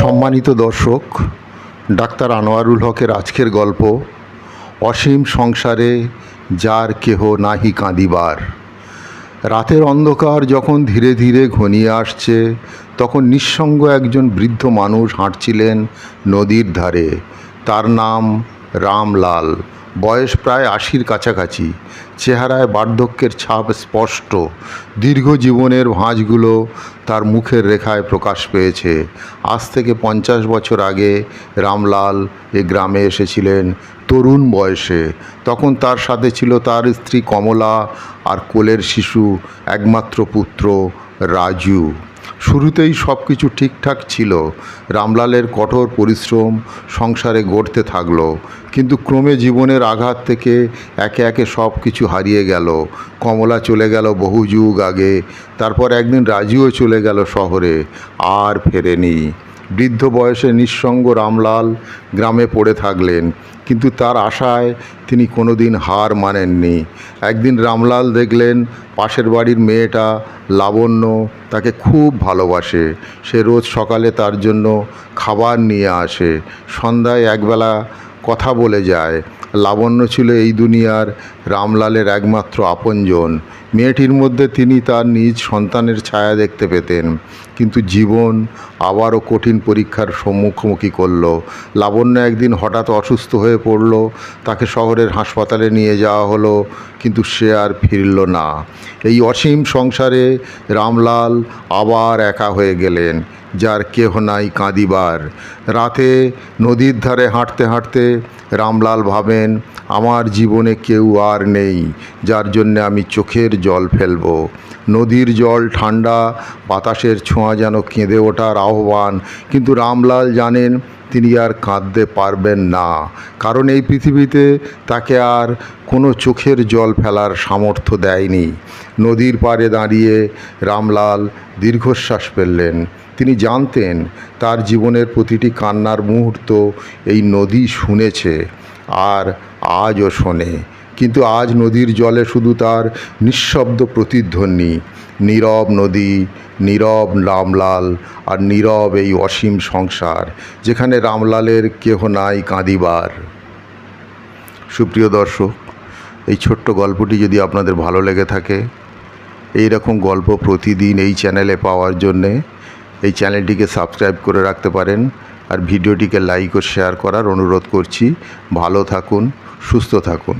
সম্মানিত দর্শক, ডাক্তার আনোয়ারুল হকের আজকের গল্প, অসীম সংসারে যার কেহ নাহি কাঁদিবার। রাতের অন্ধকার যখন ধীরে ধীরে ঘনিয়ে আসছে, তখন নিঃসঙ্গ একজন বৃদ্ধ মানুষ হাঁটছিলেন নদীর ধারে। তার নাম রামলাল। বয়স প্রায় আশির কাছাকাছি। চেহারায় বার্ধক্যের ছাপ স্পষ্ট। দীর্ঘ জীবনের ভাঁজগুলো তার মুখের রেখায় প্রকাশ পেয়েছে। আজ থেকে পঞ্চাশ বছর আগে রামলাল এ গ্রামে এসেছিলেন তরুণ বয়সে। তখন তার সাথে ছিল তার স্ত্রী কমলা আর কোলের শিশু একমাত্র পুত্র রাজু। শুরুতেই সব কিছু ঠিকঠাক ছিল। রামলালের কঠোর পরিশ্রম সংসারে গড়তে থাকল, কিন্তু ক্রমে জীবনের আঘাত থেকে একে একে সব কিছু হারিয়ে গেল। কমলা চলে গেল বহু যুগ আগে, তারপর একদিন রাজিও চলে গেল শহরে, আর ফেরেনি। বৃদ্ধ বয়সে নিঃসঙ্গ রামলাল গ্রামে পড়ে থাকলেন। কিন্তু তার আশায় তিনি কোনোদিন হার মানেননি। একদিন রামলাল দেখলেন পাশের বাড়ির মেয়েটা লাবণ্য তাকে খুব ভালোবাসে। সে রোজ সকালে তার জন্য খাবার নিয়ে আসে। সন্ধ্যায় একবেলা কথা বলে যায়। লাবণ্য ছিল এই দুনিয়ার রামলালের একমাত্র আপনজন। মেয়েটির মধ্যে তিনি তার নিজ সন্তানের ছায়া দেখতে পেতেন। কিন্তু জীবন আবারও কঠিন পরীক্ষার সম্মুখীন করল। লাবণ্য একদিন হঠাৎ অসুস্থ হয়ে পড়ল। তাকে শহরের হাসপাতালে নিয়ে যাওয়া হলো, কিন্তু সে আর ফিরল না। এই অসীম সংসারে রামলাল আবার একা হয়ে গেলেন, যার কেহ নাই কাঁদিবার। রাতে নদীর ধারে হাঁটতে হাঁটতে রামলাল ভাবেন, আমার জীবনে কেউ আর নেই, যার জন্যে আমি চোখের জল ফেলব। নদীর জল ঠান্ডা, বাতাসের ছোঁয়া যেন কেঁদে ওঠার আহ্বান। কিন্তু রামলাল জানেন, তিনি আর কাঁদতে পারবেন না। কারণ এই পৃথিবীতে তাকে আর কোনো চোখের জল ফেলার সামর্থ্য দেয়নি। নদীর পাড়ে দাঁড়িয়ে রামলাল দীর্ঘশ্বাস ফেললেন। তিনি জানতেন, তার জীবনের প্রতিটি কান্নার মুহূর্ত এই নদী শুনেছে, আর আজও শোনে। কিন্তু আজ নদীর জলে শুধু তার নিঃশব্দ প্রতিধ্বনি। নীরব নদী, নীরব রামলাল আর নীরব এই অসীম সংসার, যেখানে রামলালের কেহ নাই কাঁদিবার। সুপ্রিয় দর্শক, এই ছোট্ট গল্পটি যদি আপনাদের ভালো লেগে থাকে, এই রকম গল্প প্রতিদিন এই চ্যানেলে পাওয়ার জন্যে এই চ্যানেলটিকে সাবস্ক্রাইব করে রাখতে পারেন আর ভিডিওটিকে লাইক ও শেয়ার করার অনুরোধ করছি। ভালো থাকুন, সুস্থ থাকুন।